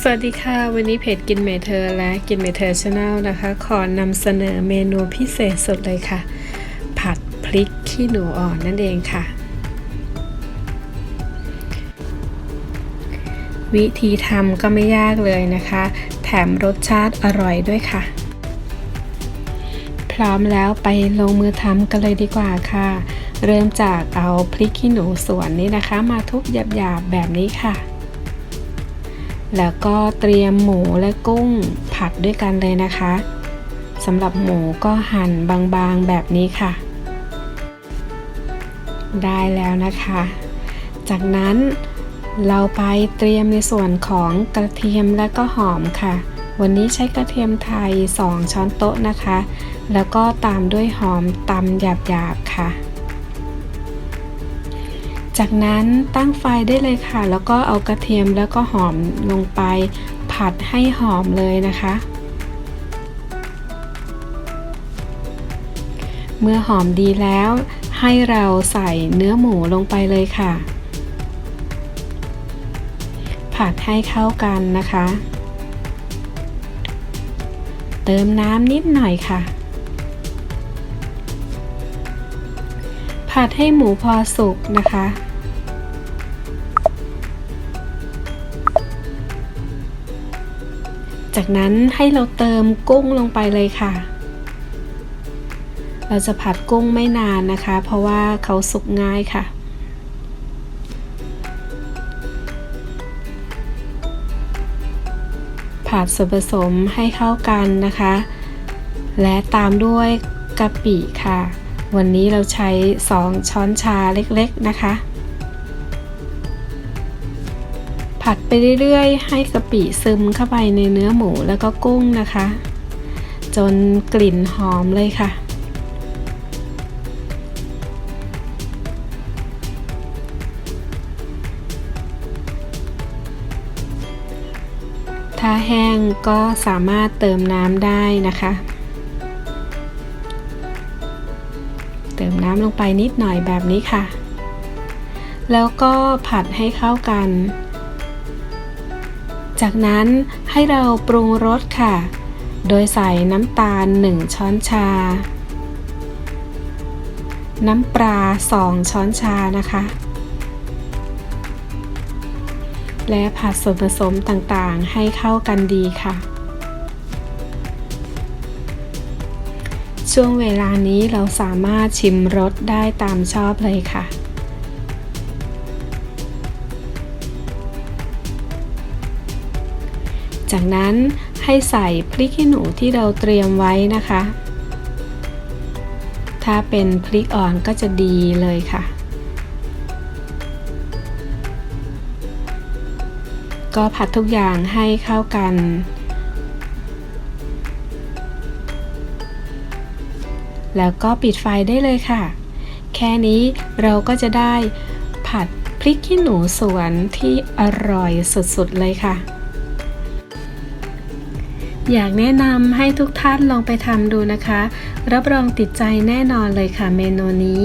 สวัสดีค่ะ วันนี้เพจกินเมเธอและกินเมเธอชาแนลนะคะ ขอนำเสนอเมนูพิเศษสุดเลยค่ะ ผัดพริกขี้หนูอ่อนนั่นเองค่ะ วิธีทำก็ไม่ยากเลยนะคะ แถมรสชาติอร่อยด้วยค่ะ พร้อมแล้วไปลงมือทำกันเลยดีกว่าค่ะ เริ่มจากเอาพริกขี้หนูสวนนี้นะคะ มาทุบหยาบๆแบบนี้ค่ะ แล้วก็เตรียมหมูและกุ้งผัดด้วยกันเลยนะคะสำหรับหมูก็หั่นบางๆแบบนี้ค่ะ ได้แล้วนะคะ จากนั้นเราไปเตรียมในส่วนของกระเทียมและก็หอมค่ะ วันนี้ใช้กระเทียมไทย 2 ช้อนโต๊ะนะคะ แล้วก็ตามด้วยหอมตำหยาบๆค่ะ จากนั้นตั้งไฟได้เลยค่ะ แล้วก็เอากระเทียมแล้วก็หอมลงไป ผัดให้หอมเลยนะคะ เมื่อหอมดีแล้ว ให้เราใส่เนื้อหมูลงไปเลยค่ะ ผัดให้เข้ากันนะคะ เติมน้ำนิดหน่อยค่ะ ผัดให้หมูพอสุกนะคะ จากนั้นให้เราเติมกุ้งลงไปเลยค่ะ เราจะผัดกุ้งไม่นานนะคะ เพราะว่าเขาสุกง่ายค่ะผัดส่วนผสมให้เข้ากันนะคะ และตามด้วยกะปิค่ะ วันนี้เราใช้ 2 ช้อนชาเล็กๆนะคะ ผัดไปเรื่อยๆ ให้กะปิซึมเข้าไปในเนื้อหมูแล้วก็กุ้งนะคะ จนกลิ่นหอมเลยค่ะถ้าแห้งก็สามารถเติมน้ำได้นะคะ เติมน้ำลงไปนิดหน่อยแบบนี้ค่ะ แล้วก็ผัดให้เข้ากัน จากนั้นให้เราปรุงรสค่ะ โดยใส่น้ำตาล 1 ช้อนชา น้ำปลา 2 ช้อนชานะคะ และผัดส่วนผสมต่างๆให้เข้ากันดีค่ะ ช่วงเวลานี้เราสามารถชิมรสได้ตามชอบเลยค่ะ จากนั้นให้ใส่พริกขี้หนูที่เราเตรียมไว้นะคะ ถ้าเป็นพริกอ่อนก็จะดีเลยค่ะ ก็ผัดทุกอย่างให้เข้ากัน แล้วก็ปิดไฟได้เลยค่ะ แค่นี้เราก็จะได้ผัดพริกขี้หนูสวนที่อร่อยสุดๆเลยค่ะ อยากแนะนำให้ทุกท่านลองไปทำดูนะคะ รับรองติดใจแน่นอนเลยค่ะเมนูนี้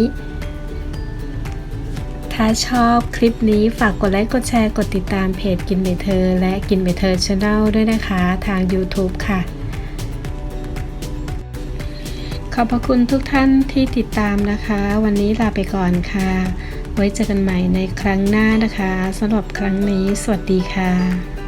ถ้าชอบคลิปนี้ฝากกดไลค์กดแชร์กดติดตามเพจกินเบเธอ และกินเบเธอช n แนลด้วยนะคะ ทาง YouTube ค่ะ ขอบพระคุณทุกท่านที่ติดตามนะคะ วันนี้ลาไปก่อนค่ะ ไว้เจอกันใหม่ในครั้งหน้านะคะสำหรับครั้งนี้ สวัสดีค่ะ